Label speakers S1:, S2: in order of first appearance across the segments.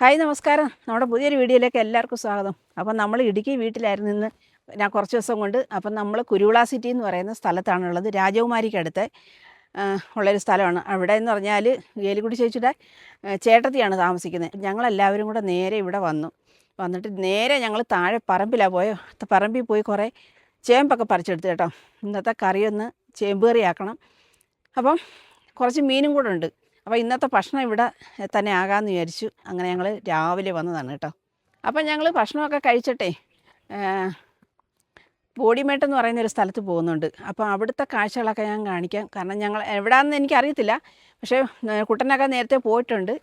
S1: Hi നമസ്കാരം. നമ്മുടെ പുതിയൊരു വീഡിയോയിലേക്ക് എല്ലാവർക്കും സ്വാഗതം. അപ്പം നമ്മൾ ഇടുക്കി വീട്ടിലായിരുന്നു ഇന്ന് ഞാൻ കുറച്ച് ദിവസം കൊണ്ട്. അപ്പം നമ്മൾ കുരുവിള സിറ്റി എന്ന് പറയുന്ന സ്ഥലത്താണുള്ളത്. രാജകുമാരിക്കടുത്ത് ഉള്ളൊരു സ്ഥലമാണ്. അവിടെ എന്ന് പറഞ്ഞാൽ ഏലിക്കുടി ചേച്ചിയുടെ ചേട്ടത്തിയാണ് താമസിക്കുന്നത്. ഞങ്ങളെല്ലാവരും കൂടെ നേരെ ഇവിടെ വന്നു. വന്നിട്ട് നേരെ ഞങ്ങൾ താഴെ പറമ്പിലാണ് പോയോ. പറമ്പിൽ പോയി കുറേ ചേമ്പൊക്കെ പറിച്ചെടുത്ത് കേട്ടോ. ഇന്നത്തെ കറിയൊന്ന് ചേമ്പ് കറിയാക്കണം. അപ്പം കുറച്ച് മീനും കൂടെ ഉണ്ട്. അപ്പോൾ ഇന്നത്തെ ഭക്ഷണം ഇവിടെ തന്നെ ആകാമെന്ന് വിചാരിച്ചു. അങ്ങനെ ഞങ്ങൾ രാവിലെ വന്നതാണ് കേട്ടോ. അപ്പം ഞങ്ങൾ ഭക്ഷണമൊക്കെ കഴിച്ചിട്ടേ ബോഡിമേട്ട് എന്ന് പറയുന്ന ഒരു സ്ഥലത്ത് പോകുന്നുണ്ട്. അപ്പോൾ അവിടുത്തെ കാഴ്ചകളൊക്കെ ഞാൻ കാണിക്കാം. കാരണം ഞങ്ങൾ എവിടെയാണെന്ന് എനിക്കറിയത്തില്ല. പക്ഷേ കുട്ടനൊക്കെ നേരത്തെ പോയിട്ടുണ്ട്.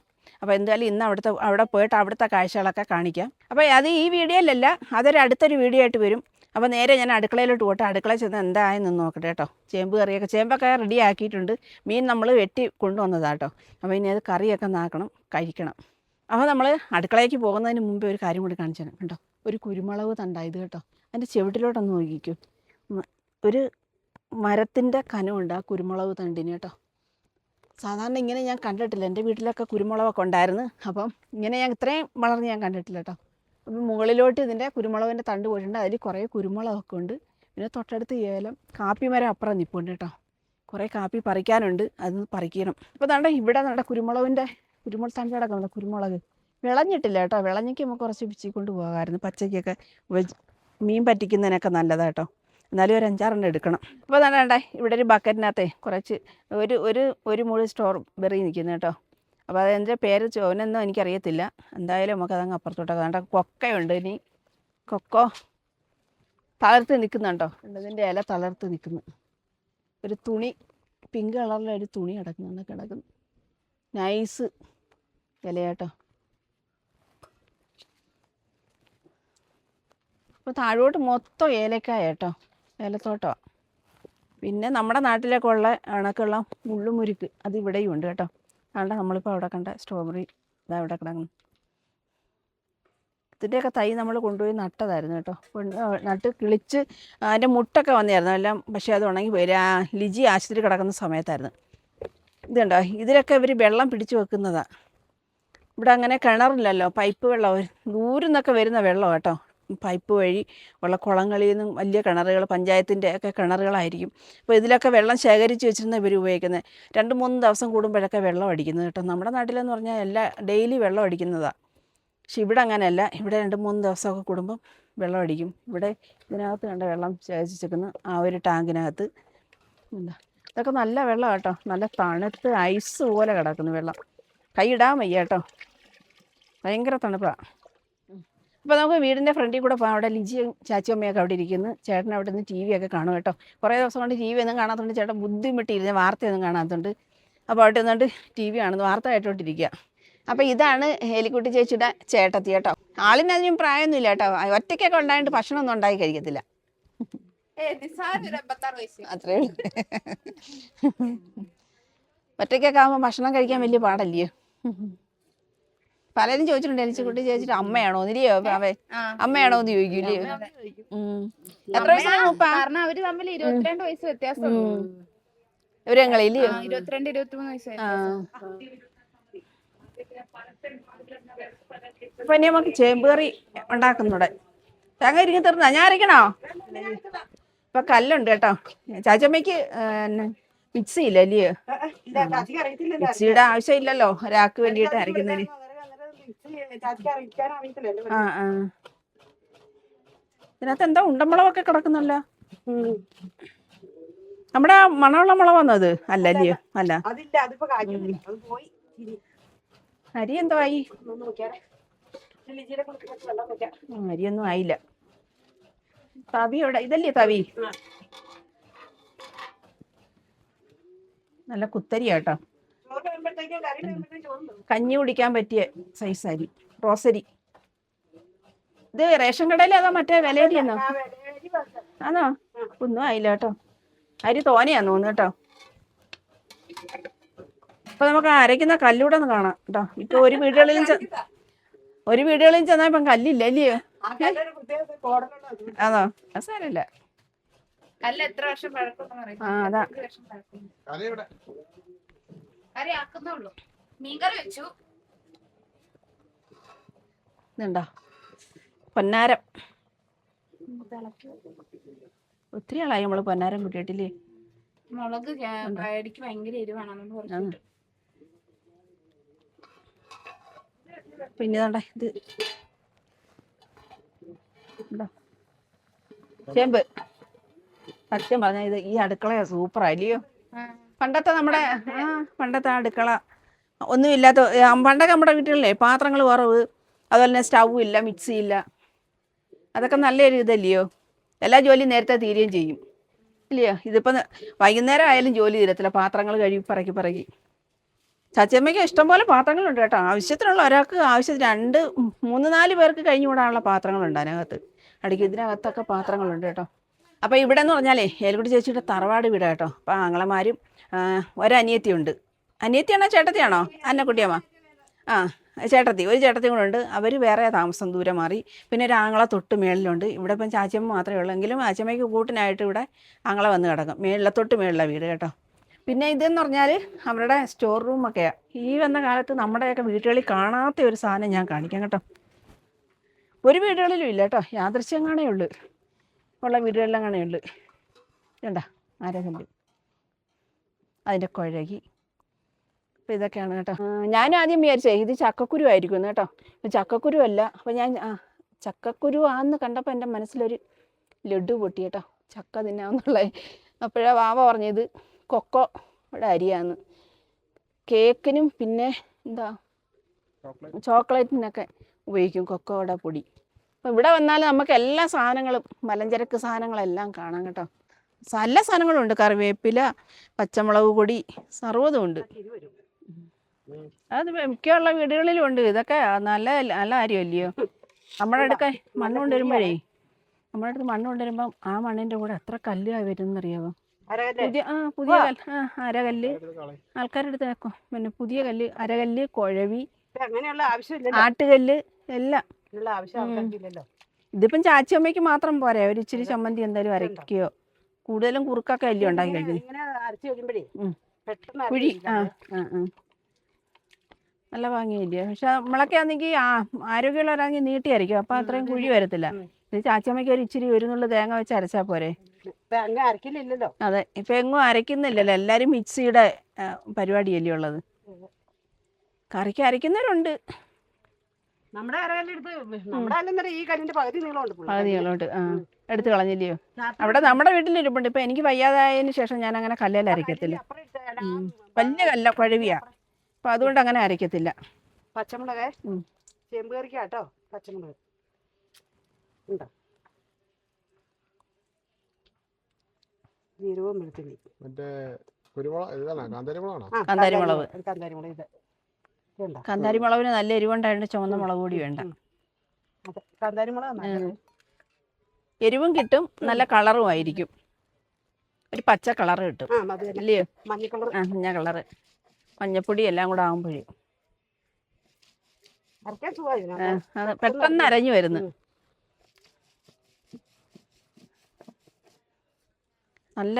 S1: അപ്പോൾ എന്തായാലും ഇന്ന് അവിടുത്തെ അവിടെ പോയിട്ട് അവിടുത്തെ കാഴ്ചകളൊക്കെ കാണിക്കാം. അപ്പോൾ അത് ഈ വീഡിയോയിലല്ല അതൊരു അടുത്തൊരു വീഡിയോ ആയിട്ട് വരും. അപ്പോൾ നേരെ ഞാൻ അടുക്കളയിലോട്ട് പോട്ടെ. അടുക്കളയിൽ ചെന്ന് എന്തായെന്ന് നോക്കട്ടെ കേട്ടോ. ചേമ്പ് കറിയൊക്കെ ചേമ്പൊക്കെ റെഡി ആക്കിയിട്ടുണ്ട്. മീൻ നമ്മൾ വെട്ടി കൊണ്ടുവന്നതാണ് കേട്ടോ. അപ്പോൾ ഇനി അത് കറിയൊക്കെ നാക്കണം കഴിക്കണം. അപ്പോൾ നമ്മൾ അടുക്കളയ്ക്ക് പോകുന്നതിന് മുമ്പേ ഒരു കാര്യം കൂടി കാണിച്ചു തരാം കേട്ടോ. ഒരു കുരുമുളക് തണ്ടായത് കേട്ടോ. അതിന്റെ ചെവിട്ടിലോട്ടൊന്ന് നോക്കിക്കും. ഒരു മരത്തിന്റെ കനമുണ്ട് ആ കുരുമുളക് തണ്ടിന് കേട്ടോ. സാധാരണ ഇങ്ങനെ ഞാൻ കണ്ടിട്ടില്ല. എന്റെ വീട്ടിലൊക്കെ കുരുമുളകൊക്കെ ഉണ്ടായിരുന്നു. അപ്പം ഇങ്ങനെ ഞാൻ ഇത്രയും വളർന്ന് ഞാൻ കണ്ടിട്ടില്ല കേട്ടോ. മുകളിലോട്ട് ഇതിന്റെ കുരുമുളകിന്റെ തണ്ട് പോയിട്ടുണ്ട്. അതിൽ കുറേ കുരുമുളകൊക്കെ ഉണ്ട്. പിന്നെ തൊട്ടടുത്ത് ഏലം കാപ്പി മരം അപ്പുറം നിൽപ്പുണ്ട് കേട്ടോ. കുറേ കാപ്പി പറിക്കാനുണ്ട്. അത് പറിക്കണം. അപ്പോൾ ദാണ്ട ഇവിടെ നമ്മുടെ കുരുമുളകിന്റെ കുരുമുളക് തണ്ട് കിടക്കുന്നുണ്ട് കുരുമുളക്. വിളഞ്ഞിട്ടില്ല കേട്ടോ. വിളഞ്ഞിക്ക് നമുക്ക് കുറച്ച് പിച്ചിക്കൊണ്ട് പോകാമായിരുന്നു. പച്ചയ്ക്കൊക്കെ വെജ് മീൻ പറ്റിക്കുന്നതിനൊക്കെ നല്ലതാണ് കേട്ടോ. എന്നാലും ഒരു അഞ്ചാറെണ്ണം എടുക്കണം. അപ്പോൾ തന്നെ ഇവിടെ ഒരു ബക്കറ്റിനകത്തെ കുറച്ച് ഒരു ഒരു ഒരു മുഴു സ്റ്റോർ ബെറി നിൽക്കുന്നു കേട്ടോ. അപ്പോൾ അതെന്റെ പേര് ചോനെന്നോ എനിക്കറിയത്തില്ല. എന്തായാലും നമുക്ക് അതങ്ങ് അപ്പുറത്തോട്ടൊക്കെ കണ്ട? കൊക്കയുണ്ട് ഇനി. കൊക്കോ. തളർത്ത് നിൽക്കുന്നുണ്ടോ ഇതിന്റെ ഇല തളർത്ത് നിൽക്കുന്നു. ഒരു തുണി പിങ്ക് കളറിലെ ഒരു തുണി അടക്കുന്നുണ്ട് കിടക്കുന്നു. നൈസ് ഇലയാട്ടോ. അപ്പോൾ താഴോട്ട് മൊത്തം ഏലക്കായ കേട്ടോ ഏലത്തോട്ടമാണ് പിന്നെ നമ്മുടെ നാട്ടിലൊക്കെ ഉള്ള അണക്കുള്ള മുള്ളുമുരുക്ക് അത് ഇവിടെയും ഉണ്ട് കേട്ടോ. കണ്ട നമ്മളിപ്പോൾ അവിടെ കണ്ട സ്ട്രോബെറി ഇതാ ഇവിടെ കിടക്കുന്നു. ഇതിന്റെയൊക്കെ തൈ നമ്മൾ കൊണ്ടുപോയി നട്ടതായിരുന്നു കേട്ടോ. നട്ട് കിളിച്ച് അതിന്റെ മുട്ടൊക്കെ വന്നായിരുന്നു എല്ലാം പക്ഷേ അത് ഉണങ്ങി പോയി. ലിജി ആശുപത്രി കിടക്കുന്ന സമയത്തായിരുന്നു. ഇതുണ്ടോ ഇതിലൊക്കെ ഇവർ വെള്ളം പിടിച്ചു വെക്കുന്നതാണ് ഇവിടെ അങ്ങനെ കിണറില്ലല്ലോ. പൈപ്പ് വെള്ളം. ദൂരം നിന്നൊക്കെ വരുന്ന വെള്ളം കേട്ടോ. പൈപ്പ് വഴി ഉള്ള കുളങ്ങളിൽ നിന്നും വലിയ കിണറുകൾ പഞ്ചായത്തിന്റെ ഒക്കെ കിണറുകളായിരിക്കും. അപ്പോൾ ഇതിലൊക്കെ വെള്ളം ശേഖരിച്ച് വെച്ചിരുന്ന ഇവർ ഉപയോഗിക്കുന്നത് രണ്ട് മൂന്ന് ദിവസം കൂടുമ്പോഴൊക്കെ വെള്ളം അടിക്കുന്നത് കേട്ടോ. നമ്മുടെ നാട്ടിലെന്ന് പറഞ്ഞാൽ എല്ലാ ഡെയിലി വെള്ളം അടിക്കുന്നതാണ് പക്ഷെ ഇവിടെ അങ്ങനെയല്ല. ഇവിടെ രണ്ട് മൂന്ന് ദിവസമൊക്കെ കൂടുമ്പം വെള്ളം അടിക്കും. ഇവിടെ ഇതിനകത്ത് കണ്ട വെള്ളം ശേഖരിച്ച് ആ ഒരു ടാങ്കിനകത്ത്. എന്താ? ഇതൊക്കെ നല്ല വെള്ളം കേട്ടോ. നല്ല തണുത്ത് ഐസ് പോലെ കിടക്കുന്നു വെള്ളം. കൈ ഇടാൻ വയ്യ കേട്ടോ. ഭയങ്കര തണുപ്പാണ് അപ്പോൾ നമുക്ക് വീടിന്റെ ഫ്രണ്ടിൽ കൂടെ പോകാം അവിടെ ലിജിയും ചാച്ചിയമ്മയൊക്കെ അവിടെ ഇരിക്കുന്നു. ചേട്ടൻ അവിടെ നിന്ന് ടി വി ഒക്കെ കാണും കേട്ടോ. കുറേ ദിവസം കൊണ്ട് ടി വി ഒന്നും കാണാത്തതുകൊണ്ട് ചേട്ടൻ ബുദ്ധിമുട്ടിയിരുന്ന. വാർത്തയൊന്നും കാണാത്തതുകൊണ്ട്. അപ്പോൾ അവിടെ നിന്നുകൊണ്ട് ടി വി കാണുന്നു. വാർത്ത കേട്ടോണ്ടിരിക്കുക അപ്പോൾ ഇതാണ് എലിക്കുട്ടി ചേച്ചിയുടെ ചേട്ടത്തി കേട്ടോ. ആളിന് അതിനും പ്രായമൊന്നുമില്ല കേട്ടോ. ഒറ്റയ്ക്കൊക്കെ ഉണ്ടായിട്ട് ഭക്ഷണമൊന്നും ഉണ്ടായി കഴിക്കത്തില്ല. അത്രേ ഉള്ളൂ. ഒറ്റയ്ക്കൊക്കെ ആകുമ്പോൾ ഭക്ഷണം കഴിക്കാൻ വലിയ പാടല്ലയോ? പലരും ചോദിച്ചിട്ടുണ്ട് എലിച്ചുകുട്ടി ചോദിച്ചിട്ട് അമ്മയാണോ നിരിയോ അവേ അമ്മയാണോ എന്ന് ചോദിക്കൂലേ എത്ര വയസ്സാണ്
S2: കാരണം അവർ തമ്മിൽ ഇരുപത്തിരണ്ട് വയസ്സ് വ്യത്യാസം
S1: ഇവരങ്ങളില്ലയോ
S2: ഇരുപത്തിരണ്ട് ഇരുപത്തിമൂന്ന് വയസ്സ്.
S1: അപ്പൊ ഇനി നമുക്ക് ചേമ്പ് കറി ഉണ്ടാക്കുന്നുണ്ട്. തേങ്ങ ഇരിക്കും തീർന്നാ? ഞാൻ അരക്കണോ? ഇപ്പൊ കല്ലുണ്ട് കേട്ടോ. ചാച്ചമ്മയ്ക്ക് മിക്സി ഇല്ല അല്ലയോ മിക്സിയുടെ ആവശ്യമില്ലല്ലോ. ഒരാൾക്ക് വേണ്ടിയിട്ട് അരക്കുന്നതിന്. ആ ആ. ഇതിനകത്ത് എന്താ ഉണ്ടമുളകൊക്കെ കിടക്കുന്നല്ലോ നമ്മുടെ മണമുള്ള മുളക് വന്നത് അല്ല അല്ലയോ? അല്ല.
S3: അതില്ല അതിപ്പോ കായ്ക്കുന്നില്ല. അത് പോയി ഇനി.
S1: അരി എന്തോ ആയി? അരിയൊന്നും ആയില്ല. തവി എവിടെ? ഇതല്ലേ തവി? നല്ല കുത്തരി കേട്ടോ കഞ്ഞി കുടിക്കാൻ പറ്റിയ സൈസ് അരി. റോസരി ഇത് റേഷൻ കടയിൽ അതോ മറ്റേ
S3: വില അരിയെന്നോ.
S1: ആണോ? ഒന്നും ആയില്ല കേട്ടോ. അരി തോനെയാന്ന് തോന്നുന്നു കേട്ടോ. അപ്പൊ നമുക്ക് അരയ്ക്കുന്ന കല്ലൂടെ ഒന്ന് കാണാം കേട്ടോ. ഇപ്പൊ ഒരു വീടുകളിൽ ഒരു വീടുകളിൽ ചെന്നാൽ ഇപ്പം കല്ലില്ല അല്ലയോ ആണോ? അത് സാരമില്ല.
S2: അല്ല എത്ര വർഷം പഴക്കം
S1: ആ അതാ.
S2: കറി മീൻകറി വെച്ചു.
S1: ഇതുണ്ടോ? പൊന്നാരം. ഒത്തിരി ആളായി നമ്മൾ പൊന്നാരം കൂട്ടിയിട്ടില്ലേ?
S2: മുളക് അടിക്ക് ഭയങ്കര എരിവാണ്.
S1: പിന്നെ ഇതാണ്ട ഇത്. ചേമ്പ്. സത്യം പറഞ്ഞ ഇത് ഈ അടുക്കളയാ സൂപ്പർ അല്ലയോ പണ്ടത്തെ നമ്മുടെ ആ പണ്ടത്തെ അടുക്കള. ഒന്നുമില്ലാത്ത പണ്ടൊക്കെ നമ്മുടെ വീട്ടിലല്ലേ പാത്രങ്ങൾ കുറവ് അതുപോലെ തന്നെ സ്റ്റൗ ഇല്ല മിക്സി ഇല്ല. അതൊക്കെ നല്ലൊരു ഇതല്ലയോ? എല്ലാ ജോലിയും നേരത്തെ തീരുകയും ചെയ്യും. ഇല്ലയോ? ഇതിപ്പോൾ വൈകുന്നേരം ആയാലും ജോലി തീരത്തില്ല പാത്രങ്ങൾ കഴുകി പറക്കി പറക്കി. ചച്ചമ്മയ്ക്ക് ഇഷ്ടംപോലെ പാത്രങ്ങളുണ്ട് കേട്ടോ. ആവശ്യത്തിനുള്ള ഒരാൾക്ക് ആവശ്യത്തിന് രണ്ട് മൂന്ന് നാല് പേർക്ക് കഴിഞ്ഞുകൂടാനുള്ള പാത്രങ്ങളുണ്ട് അതിനകത്ത്. അടിക്ക് ഇതിനകത്തൊക്കെ പാത്രങ്ങളുണ്ട് കേട്ടോ. അപ്പോൾ ഇവിടെ എന്ന് പറഞ്ഞാലേ ഏൽക്കുട്ടി ചേച്ചിയുടെ തറവാട് വീട് കേട്ടോ. അപ്പോൾ ആങ്ങളമാരും ഒരനിയത്തിയുണ്ട്. അനിയത്തിയാണോ ചേട്ടത്തിയാണോ? അന്നക്കുട്ടിയമ്മ. ആ ചേട്ടത്തി ഒരു ചേട്ടത്തി കൂടെ ഉണ്ട്. അവർ വേറെ താമസം ദൂരെ മാറി. പിന്നെ ഒരു ആങ്ങള തൊട്ട് മേളിലുണ്ട്. ഇവിടെ ഇപ്പം ചാച്ചിയമ്മ മാത്രമേ ഉള്ളൂ. എങ്കിലും ചാച്ചിയമ്മയ്ക്ക് കൂട്ടിനായിട്ട് ഇവിടെ ആങ്ങള വന്ന് കിടക്കും. മേളിലെ തൊട്ട് മേളിലെ വീട് കേട്ടോ. പിന്നെ ഇതെന്ന് പറഞ്ഞാൽ അവരുടെ സ്റ്റോർ റൂമൊക്കെയാണ് ഈ വന്ന കാലത്ത് നമ്മുടെയൊക്കെ വീടുകളിൽ കാണാത്ത ഒരു സാധനം ഞാൻ കാണിക്കാം കേട്ടോ. ഒരു വീടുകളിലും ഇല്ല കേട്ടോ. യാദൃശ്യം കാണേ ഉള്ളു. ഉള്ള വീടുകളിലും അങ്ങനെ ഉണ്ട് വേണ്ട ആരോഗ്യം അതിന്റെ കുഴകി. അപ്പോൾ ഇതൊക്കെയാണ് കേട്ടോ. ഞാൻ ആദ്യം വിചാരിച്ചേ ഇത് ചക്കക്കുരു ആയിരിക്കും കേട്ടോ. ചക്കക്കുരു അല്ല. അപ്പോൾ ഞാൻ ആ ചക്കക്കുരു ആന്ന് കണ്ടപ്പോൾ എന്റെ മനസ്സിലൊരു ലഡു പൊട്ടി കേട്ടോ. ചക്ക തിന്നാന്നുള്ള അപ്പോഴാ വാവ പറഞ്ഞത് കൊക്കോ ഇവിടെ അരിയാന്ന്. കേക്കിനും പിന്നെ എന്താ? ചോക്ലേറ്റിനൊക്കെ ഉപയോഗിക്കും കൊക്കോയുടെ പൊടി. അപ്പോൾ ഇവിടെ വന്നാൽ നമുക്ക് എല്ലാ സാധനങ്ങളും മലഞ്ചരക്ക് സാധനങ്ങളെല്ലാം കാണാം കേട്ടോ. നല്ല സാധനങ്ങളുണ്ട് സാധനങ്ങളും ഉണ്ട്. കറിവേപ്പില പച്ചമുളക് പൊടി സർവതും ഉണ്ട്. അത് മിക്കുള്ള വീടുകളിലും ഉണ്ട്. ഇതൊക്കെ നല്ല നല്ല കാര്യമല്ലയോ? നമ്മുടെ അടുക്ക മണ്ണ് കൊണ്ടുവരുമ്പോഴേ നമ്മുടെ അടുത്ത് മണ്ണ് കൊണ്ടുവരുമ്പം ആ മണ്ണിന്റെ കൂടെ എത്ര കല്ലാണ് വരുന്നറിയാമോ
S3: അരകല്ലേ
S1: പുതിയ ആ പുതിയ കല്ല് ആ അരകല്ല്. ആൾക്കാരെടുത്ത് വെക്കും. പിന്നെ പുതിയ കല്ല് അരകല്ല് കുഴവി ആട്ടുകല്ല് എല്ലാം.
S3: ഉള്ള ആവശ്യം ആൾക്കാർക്കില്ലല്ലോ.
S1: ഇതിപ്പം ചാച്ചിയമ്മയ്ക്ക് മാത്രം പോരെ? ഒരു ഇച്ചിരി ചമ്മന്തി എന്തായാലും അരക്കുകയോ കൂടുതലും കുറുക്കൊക്കെ അല്ലേ ഉണ്ടാക്കി കഴിക്കുന്നത്?
S3: ഇങ്ങനെ അരച്ച് കഴിയുമ്പോഴേ പെട്ടെന്ന്
S1: കുഴി ആ ആ ആ. നല്ല ഭംഗിയില്ലേ? പക്ഷെ നമ്മളൊക്കെ ആണെങ്കിൽ ആ ആരോഗ്യമുള്ളവരാണെങ്കിൽ നീട്ടിയായിരിക്കും അപ്പം അത്രയും കുഴി വരത്തില്ല. ഇത് ചാച്ചമ്മയ്ക്ക് ഒരു ഇച്ചിരി ഒരു നുള്ളു തേങ്ങ വെച്ച് അരച്ചാൽ പോരെ?
S3: അരക്കില്ലല്ലോ
S1: അതെ. ഇപ്പൊ എങ്ങും അരയ്ക്കുന്നില്ലല്ലോ. എല്ലാരും മിക്സിയുടെ പരിപാടിയല്ലേ ഉള്ളത്? കറിക്ക് അരയ്ക്കുന്നവരുണ്ട്.
S3: നമ്മുടെ അരകല്ലെടുത്ത് നമ്മുടെ അല്ലെന്നേരം ഈ കല്ലിന്റെ പകുതി നീളമുണ്ട് പകുതി
S1: നീളമുണ്ട് ആ. എടുത്ത് കളഞ്ഞില്ലയോ? അവിടെ നമ്മുടെ വീട്ടിലിരിപ്പുണ്ട്. ഇപ്പൊ എനിക്ക് വയ്യാതായതിനു ശേഷം ഞാൻ അങ്ങനെ കല്ലേൽ അരയ്ക്കത്തില്ല. വലിയ കല്ല കുഴവിയാ അപ്പൊ അതുകൊണ്ട് അങ്ങനെ അരയ്ക്കത്തില്ല.
S3: പച്ചമുളക്. ചേമ്പ് കറിക്കാട്ടോ പച്ചമുളക്. ഉണ്ടോ? ജീരകവും വെളുത്തുള്ളി
S4: മറ്റേ കുരുമുളക് ഇതാണോ
S3: കാന്താരിമുളക്. കാന്താരിമുളക് ഇത്.
S1: കാന്താരി മുളകിന് നല്ല എരിവുണ്ടായിട്ട് ചുവന്ന മുളക് പൊടി വേണ്ട.
S3: കാന്താരി മുളക്.
S1: എരിവും കിട്ടും നല്ല കളറും ആയിരിക്കും. ഒരു പച്ച കളർ കിട്ടും. അല്ലയോ
S3: മഞ്ഞ കളർ
S1: ആ മഞ്ഞ കളറ്. മഞ്ഞപ്പൊടി എല്ലാം കൂടെ ആകുമ്പോഴേ പെട്ടെന്ന് അരഞ്ഞു വരുന്നു. നല്ല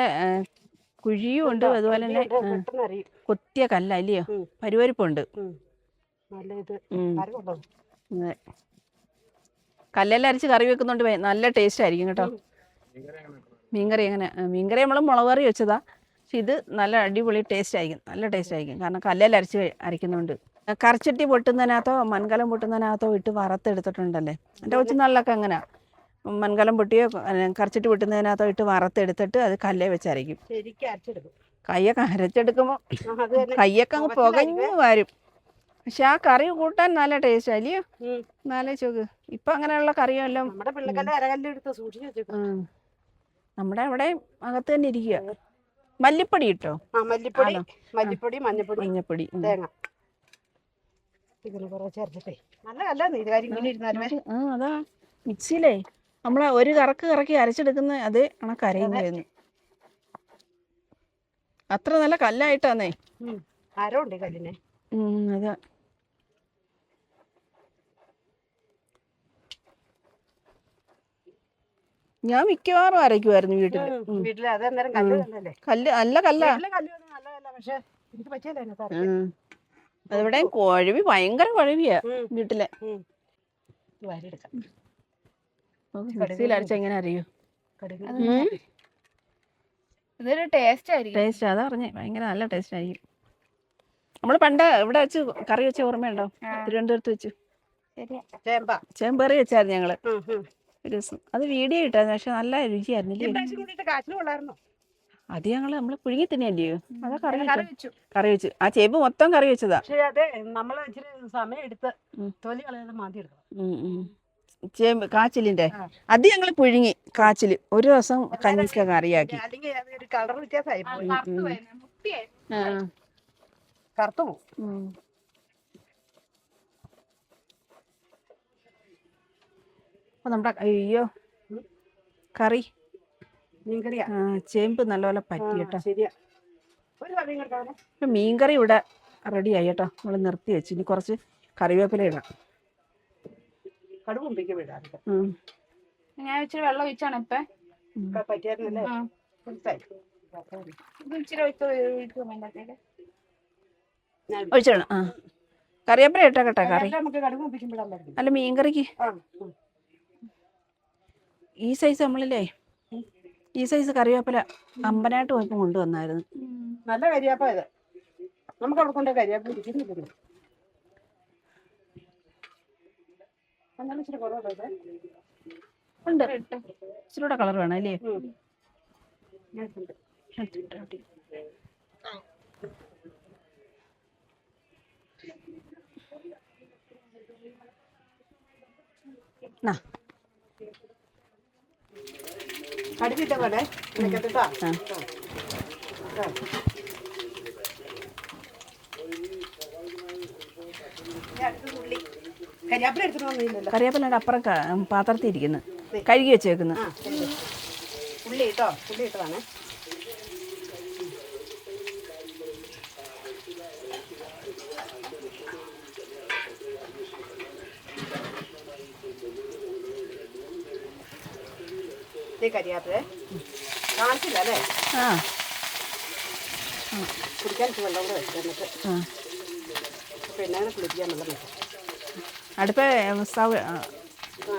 S1: കുഴിയും ഉണ്ട് അതുപോലെ തന്നെ കൊത്തിയ കല്ല അല്ലയോ. പരുവരിപ്പുണ്ട്.
S3: നല്ല ഇത്
S1: ഉം.
S3: അരവുണ്ടോ
S1: അതെ. കല്ലെല്ലാം അരച്ച് കറി വെക്കുന്നുണ്ട് ഭയ- നല്ല ടേസ്റ്റ് ആയിരിക്കും കേട്ടോ മീൻകറി എങ്ങനെ? ആ, മീൻകറി നമ്മൾ മുളക് കറി വെച്ചതാ. പക്ഷെ ഇത് നല്ല അടിപൊളി ടേസ്റ്റ് ആയിരിക്കും നല്ല ടേസ്റ്റ് ആയിരിക്കും കാരണം കല്ലെല്ലാം അരച്ച് അരയ്ക്കുന്നുണ്ട് കറിച്ചട്ടി പൊട്ടുന്നതിനകത്തോ മൺകലം പൊട്ടുന്നതിനകത്തോ ഇട്ട് വറുത്തെടുത്തിട്ടുണ്ടല്ലേ? എന്റെ കൊച്ചു നാളിലൊക്കെ അങ്ങനെ. മൺകലം പൊട്ടിയോ അല്ല, കറിച്ചട്ടി പൊട്ടുന്നതിനകത്തോ ഇട്ട് വറുത്തെടുത്തിട്ട് അത് കല്ലേ വെച്ചരയ്ക്കും.
S3: ശരിക്കും അരച്ചെടുക്കും.
S1: കയ്യൊക്കെ അരച്ചെടുക്കുമ്പോൾ
S3: ആ, അത് തന്നെ.
S1: കയ്യൊക്കെ അങ്ങ്. പുകഞ്ഞു വരും. പക്ഷെ ആ കറി കൂട്ടാൻ നല്ല ടേസ്റ്റ് അല്ലയോ?
S3: നല്ല
S1: നാലേ ചോക്ക് ഇപ്പൊ അങ്ങനെയുള്ള കറിയെല്ലാം
S3: നമ്മുടെ
S1: അവിടെ അകത്ത് തന്നെ ഇരിക്കുക മല്ലിപ്പൊടി ഇട്ടോ?
S3: ആ മല്ലിപ്പൊടി? മല്ലിപ്പൊടി മഞ്ഞപ്പൊടി
S1: മഞ്ഞപ്പൊടി
S3: തേങ്ങ. ഇതിന് കുറച്ച് അരച്ചിട്ടേ നല്ല കല്ലാന്ന് ഇത് കാര്യം ഇങ്ങനെ ഇരുന്നാലുമേ.
S1: ആ അതാ. മിക്സിയിലേ. നമ്മളെ ഒരു കറക്ക് കറക്കി അരച്ചെടുക്കുന്ന അത് കണക്കരയുന്നതായിരുന്നു അത്ര നല്ല കല്ലായിട്ടാന്നേ.
S3: അരമുണ്ട് കല്ലിനെ.
S1: ഉം, അതാ. ഞാൻ മിക്കവാറും അരയ്ക്കുമായിരുന്നു വീട്ടിൽ.
S3: വീട്ടിൽ അത് അന്നേരം കല്ല്
S1: കല്ല് നല്ല കല്ലാ
S3: നല്ലതല്ല പക്ഷെ എനിക്ക് പറ്റിയല്ല അതിനകത്ത് അരയ്ക്കാൻ.
S1: ഉം. അതിവിടെ കുഴവി ഭയങ്കര കുഴവിയാ
S3: ഉം.
S1: വീട്ടിലെ
S3: ഉം. ഇത് വാരി
S1: മിക്സിയിൽ അരച്ച എങ്ങനെ അറിയൂ
S3: കടുക്
S1: ഉം.
S2: ഇതൊരു ടേസ്റ്റ് ആയിരിക്കും
S1: ടേസ്റ്റ് അതാ പറഞ്ഞേ ഭയങ്കര നല്ല ടേസ്റ്റ് ആയിരിക്കും നമ്മൾ പണ്ട് ഇവിടെ വെച്ച് കറി വെച്ച ഓർമ്മയുണ്ടോ. തിരുവനന്തപുരത്ത് വെച്ച്
S2: ചേമ്പറി
S3: ചേമ്പ
S1: വെച്ചായിരുന്നു ഞങ്ങൾ
S3: ഉം, ഉം.
S1: ദിവസം അത് വീഡിയോ ഇട്ടായിരുന്നു പക്ഷെ നല്ല രുചിയായിരുന്നു അത് ഞങ്ങൾ നമ്മൾ പുഴുങ്ങി തന്നെയല്ലയോ അതാ കറി
S2: വെച്ചു.
S1: കറി വെച്ചു. ആ ചേമ്പ് മൊത്തം കറി വെച്ചതാ?
S3: പക്ഷേ അതെ നമ്മൾ ഇച്ചിരി സമയം എടുത്ത്. തൊലി കളയാതെ.
S1: ചേമ്പ് കാച്ചിലിന്റെ. അത് ഞങ്ങൾ പുഴുങ്ങി കാച്ചിൽ. ഒരു ദിവസം കഞ്ഞിക്ക കറിയാക്കി.
S3: കളർ വ്യത്യാസമായി
S2: കറുത്ത്
S1: നമ്മുടെ അയ്യോ. കറി.
S3: മീൻകറിയാ.
S1: ചേമ്പ് നല്ലപോലെ പറ്റി കേട്ടോ. ഇപ്പൊ മീൻകറി ഇവിടെ റെഡി ആയി കേട്ടോ. നമ്മൾ നിർത്തി വെച്ചു. ഇനി കുറച്ച് കറിവേപ്പില ഇടാം.
S2: ഞാൻ ഇച്ചിരി വെള്ളം ഒഴിച്ചാണ് ഇപ്പൊ.
S3: പറ്റിയായിരുന്നല്ലേ?
S2: ആ.
S3: മനസ്സിലായി.
S1: ഇട്ടാ കേട്ടോ കറി. അല്ല
S3: അതിനകത്തേക്ക്
S1: ഈ സൈസ് നമ്മളില്ലേ ഈ സൈസ് കറിവേപ്പില അമ്പനായിട്ട് പോയപ്പോൾ കൊണ്ടുവന്നായിരുന്നു.
S3: നല്ല കരിയാപ്പ ഇത്. നമുക്ക് അവിടെ കൊണ്ട് കരിയാപ്പ ഇരിക്കുന്നില്ല എന്നാലും ഇച്ചിരി കുറവുണ്ടോ ഇത്?
S1: ഉണ്ട്. ഇച്ചിരൂടെ കളർ വേണം അല്ലേ
S3: ഉം. ഞാൻ ഉണ്ട്.
S1: നാ.
S3: കടുകിട്ട പോലെ
S1: അപ്പുറം പാത്രത്തിരിക്കുന്നു പാത്രത്തിൽ ഇരിക്കുന്നു. കഴുകി വെച്ചേക്കുന്നു.
S3: ഉള്ളി കേട്ടോ ഉള്ളി ഇട്ടതാണ് കാണിച്ചില്ല അല്ലേ?
S1: ആ.
S3: കുടിക്കാൻ വെള്ളം കൂടെ വെച്ചു എന്നിട്ട്. പിന്നെ വെള്ളം വെച്ചു
S1: അടുപ്പ് സ്റ്റവ്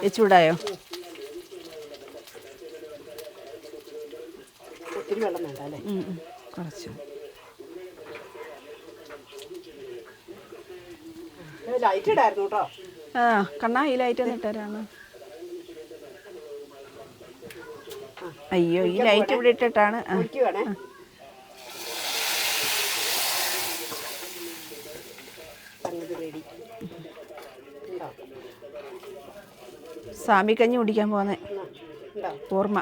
S1: വെച്ചുവിടായോ
S3: ഒത്തിരി വെള്ളം വേണ്ട അല്ലേ.
S1: കുറച്ച്.
S3: ലൈറ്റ് ഇടായിരുന്നു കേട്ടോ.
S1: ആ കണ്ണാ ഈ ലൈറ്റ് ഒന്ന് ഇട്ടേരാണ് അയ്യോ ഈ ലൈറ്റ് ഇവിടെ ഇട്ടിട്ടാണ്. സ്വാമി
S3: കഞ്ഞി സംഗതി റെഡി. ഉണ്ടോ?
S1: സാമിക്കഞ്ഞി കുടിക്കാൻ
S3: പോന്നെ.
S1: ഓർമ്മ.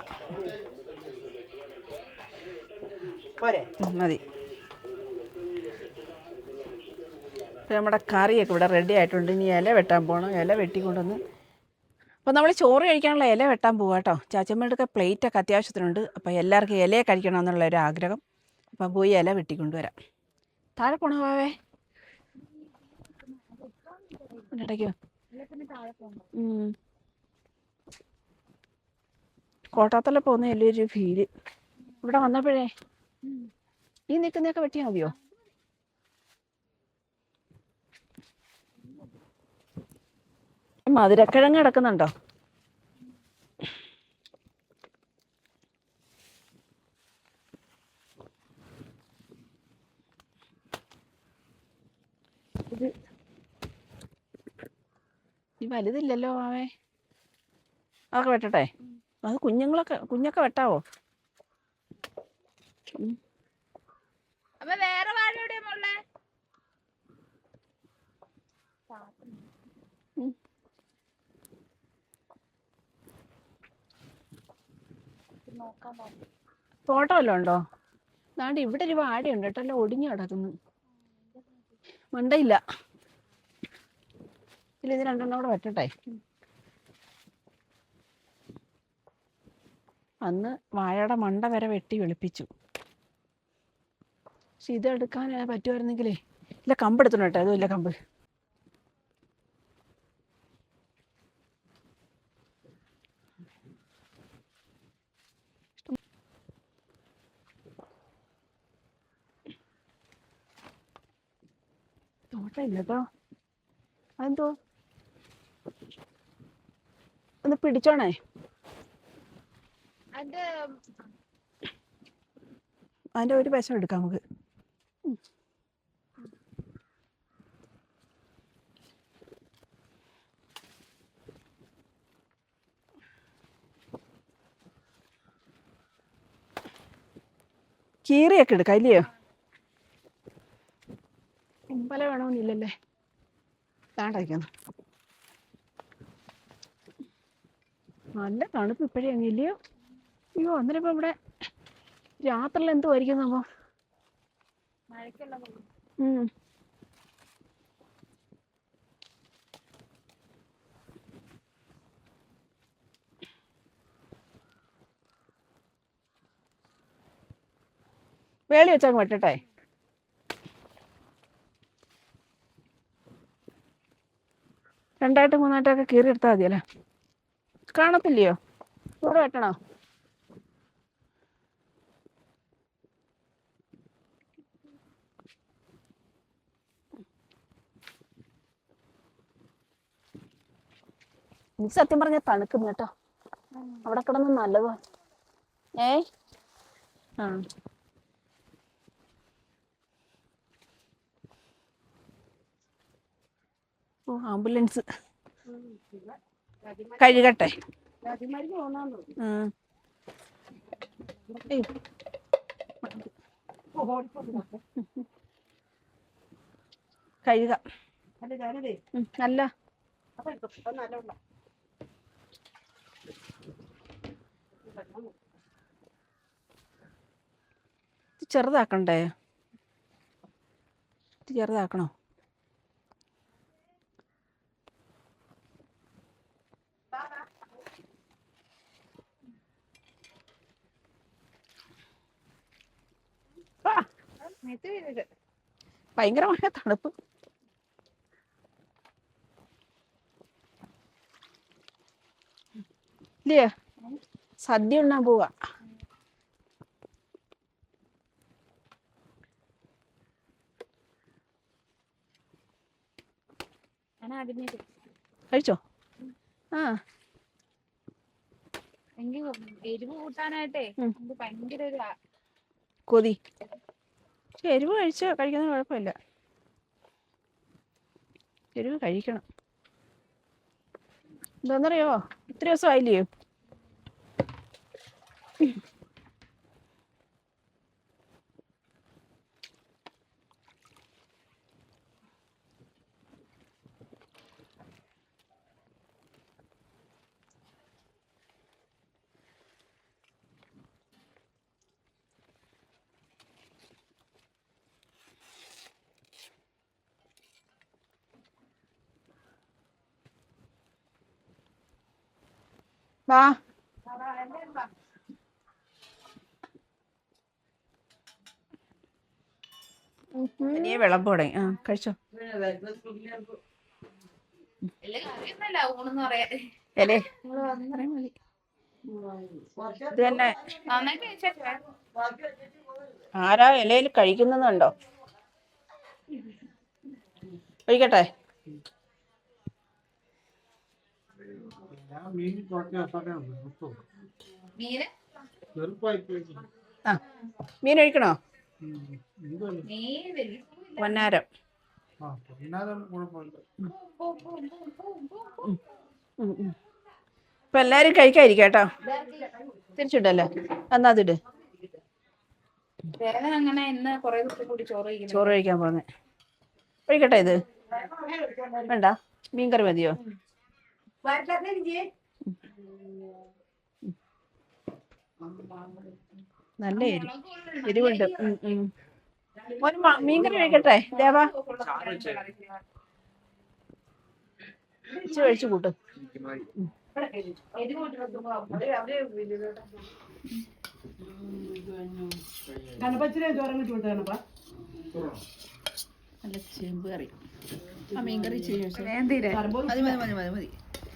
S1: മതി. നമ്മുടെ കറിയൊക്കെ ഇവിടെ റെഡി ആയിട്ടുണ്ട്. ഇനി ഇല വെട്ടാൻ പോകണം ഇല വെട്ടിക്കൊണ്ടുവന്ന് അപ്പോൾ നമ്മൾ ചോറ് കഴിക്കാനുള്ള ഇല വെട്ടാൻ പോവാം കേട്ടോ ചാച്ചമ്മയുടെ പ്ലേറ്റൊക്കെ അത്യാവശ്യത്തിനുണ്ട്. അപ്പോൾ എല്ലാവർക്കും ഇലയെ കഴിക്കണം എന്നുള്ള ഒരു ആഗ്രഹം. അപ്പം പോയി ഇല വെട്ടിക്കൊണ്ടുവരാം. താഴെ പോണോ ഇടയ്ക്കോ കോട്ടാത്തല പോകുന്ന വലിയൊരു ഫീൽ ഇവിടെ വന്നപ്പോഴേ ഈ നിൽക്കുന്നതൊക്കെ വെട്ടിയാൽ മതിയോ? മധുരക്കിഴങ്ങ് കിടക്കുന്നുണ്ടോ? ഇത് ഈ വലുതില്ലല്ലോ ആവേ അതൊക്കെ വെട്ടട്ടെ. അത് കുഞ്ഞുങ്ങളൊക്കെ കുഞ്ഞൊക്കെ വെട്ടാവോ?
S2: അപ്പൊ വേറെ
S1: തോട്ടം വല്ലതും ഉണ്ടോ? ദാണ്ട് ഇവിടെ ഒരു വാഴയുണ്ട് കേട്ടോ എല്ലാം ഒടിഞ്ഞു കിടക്കുന്നു. മണ്ടയില്ല. ഇല്ല ഇത് രണ്ടെണ്ണം കൂടെ വെട്ടട്ടെ. അന്ന് വാഴയുടെ മണ്ട വരെ വെട്ടി വെളുപ്പിച്ചു. പക്ഷെ ഇത് എടുക്കാൻ പറ്റുമായിരുന്നെങ്കിലേ ഇല്ല കമ്പ് കേട്ടോ അതും ഇല്ല കമ്പ്. തോട്ടം ഇല്ല കേട്ടോ. അതെന്തോ? ഒന്ന് പിടിച്ചോണേ.
S2: അത്
S1: അതിന്റെ ഒരു വശം എടുക്കാം നമുക്ക്. കീറിയൊക്കെ എടുക്കാം ഇല്ലയോ? കുമ്പല വേണമെന്നില്ലല്ലേ താണ്ടയക്കുന്നു നല്ല തണുപ്പ് ഇപ്പോഴേ അങ്ങ് ഇല്ലയോ? അയ്യോ അന്നേരം ഇപ്പം ഇവിടെ രാത്രിയിൽ എന്തോ
S2: ആയിരിക്കും
S1: ഉം. വേളി വെച്ചാൽ വെട്ടട്ടെ. രണ്ടായിട്ട് മൂന്നായിട്ടൊക്കെ കീറി എടുത്താൽ മതിയല്ലേ കാണത്തില്ലയോ? ഇവിടെ വെട്ടണോ? എനിക്ക് സത്യം പറഞ്ഞ തണുക്കുന്നു കേട്ടോ. അവിടെ കിടന്ന് നല്ലതാ. ഏ? ആ. ആംബുലൻസ്. കഴുകട്ടെ. കഴുകാം. നല്ല. ചെറുതാക്കണ്ടേ? ചെറുതാക്കണോ ആ,
S2: മെത്തി വീഴരുത്.
S1: ഭയങ്കരമായ തണുപ്പ്. ഇല്ലേ? സദ്യ ഉണ്ണാൻ പോവാ.
S2: കഴിച്ചോ?
S1: ആ.
S2: എനിക്ക് എരിവ് കൂട്ടാനായിട്ടേ. എനിക്ക് ഭയങ്കര ഒരു
S1: കൊതി. പക്ഷെ എരിവ് കഴിച്ച് കഴിക്കുന്നത് കുഴപ്പമില്ല. എരിവ് കഴിക്കണം. എന്താണെന്നറിയോ ഇത്ര ദിവസം ആയില്ലയോ വാ. ഇനിയെ വിളമ്പ് തുടങ്ങി. ആ കഴിച്ചോ. അല്ലേ ഇത് തന്നെ ആരാ ഇലയിൽ കഴിക്കുന്നുണ്ടോ കഴിക്കട്ടെ.
S4: ഞാൻ മീൻ
S2: മീന്?
S1: ആ മീൻ ഒഴിക്കണോ
S2: മീൻ
S1: പൊന്നാരം. ഇപ്പൊ എല്ലാരും കഴിക്കാതിരിക്കാം കേട്ടോ. തിരിച്ചിട്ടല്ലേ എന്നാ അതിട്
S2: അങ്ങനെ ഇന്ന് കൊറേ ദിവസം കൂടി ചോറ്
S1: ചോറ് കഴിക്കാൻ പോന്നെ. ഒഴിക്കട്ടെ ഇത്? വേണ്ട. മീൻകറി മതിയോ? നല്ല എരി എരിവുണ്ട്. ഒരു മീൻകറി കഴിക്കട്ടെ? ദേവാ. ഇച്ചിരി കഴിച്ചു കൂട്ട്. നല്ല ചേമ്പ് കറി. ആ മീൻകറി ചെയ്യും
S3: മതി
S1: മതി മതി മതി.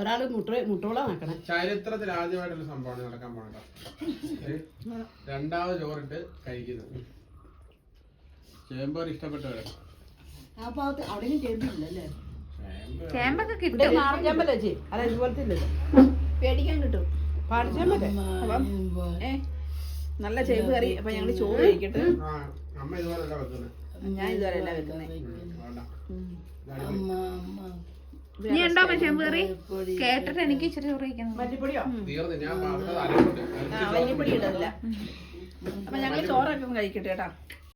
S3: ഒരാൾ മുട്ട മുട്ടോള നടക്കണേ
S5: ചരിത്രത്തിൽ ആദ്യമായിട്ടുള്ള സംഭവമാണ് നടക്കാൻ പോണത് രണ്ടാമത് ചോറിട്ട് കഴിക്കുന്നത്. ചേമ്പർ ഇഷ്ടപ്പെട്ടവരെ.
S2: ചേമ്പൊക്കെ കിട്ടും.
S3: ചേച്ചി? അല്ല ഇതുപോലത്തെ ഇല്ലല്ലോ
S1: പേടിക്കാൻ കിട്ടും.
S3: പാടിച്ചേമ്പല്ലേ
S1: അപ്പം ഏ നല്ല ചേമ്പ് കറി. അപ്പൊ ഞങ്ങൾ ചോറ് കഴിക്കട്ടെ. ഞാൻ ഇതുവരെ അല്ല വെക്കുന്നത്.
S2: നീ ഉണ്ടോ. കറി കേട്ടിട്ട് എനിക്ക് ഇച്ചിരി ചോറ് കഴിക്കണം
S1: ഇടില്ല അപ്പം ഞങ്ങൾ ചോറൊക്കെ കഴിക്കട്ടെ കേട്ടോ.